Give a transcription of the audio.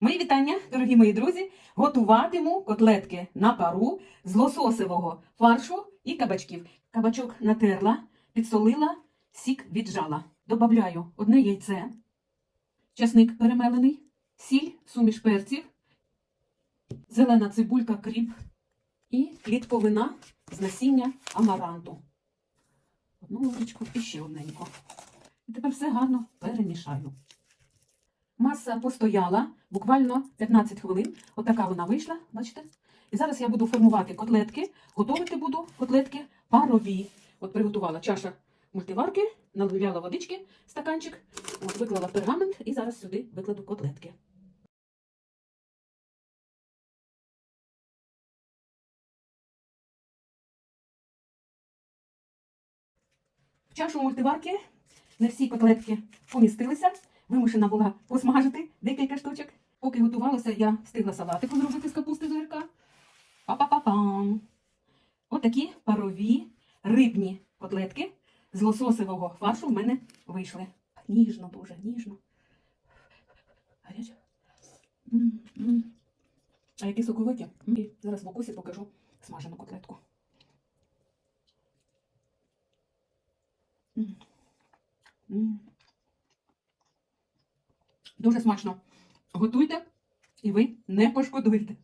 Мої вітання, дорогі мої друзі! Готуватиму котлетки на пару з лососевого фаршу і кабачків. Кабачок натерла, підсолила, сік віджала. Добавляю одне яйце, часник перемелений, сіль, суміш перців, зелена цибулька, кріп і клітковина з насіння амаранту. Одну ложечку і ще одненько. І тепер все гарно перемішаю. Маса постояла буквально 15 хвилин. Отака вона вийшла, бачите? І зараз я буду формувати котлетки. Готувати буду котлетки парові. От приготувала чаша мультиварки, наливала водички, стаканчик, от виклала пергамент і зараз сюди викладу котлетки. В чашу мультиварки не всі котлетки помістилися. Вимушена була посмажити декілька штучок. Поки готувалося, я встигла салатику зробити з капусти з. Па-па-па-пам. Отакі парові рибні котлетки з лососевого фаршу в мене вийшли. Ніжно, дуже ніжно. Гаряче. М, м. А які соковиті. І зараз в окусі покажу смажену котлетку. М. М. Дуже смачно. Готуйте, і ви не пошкодуєте.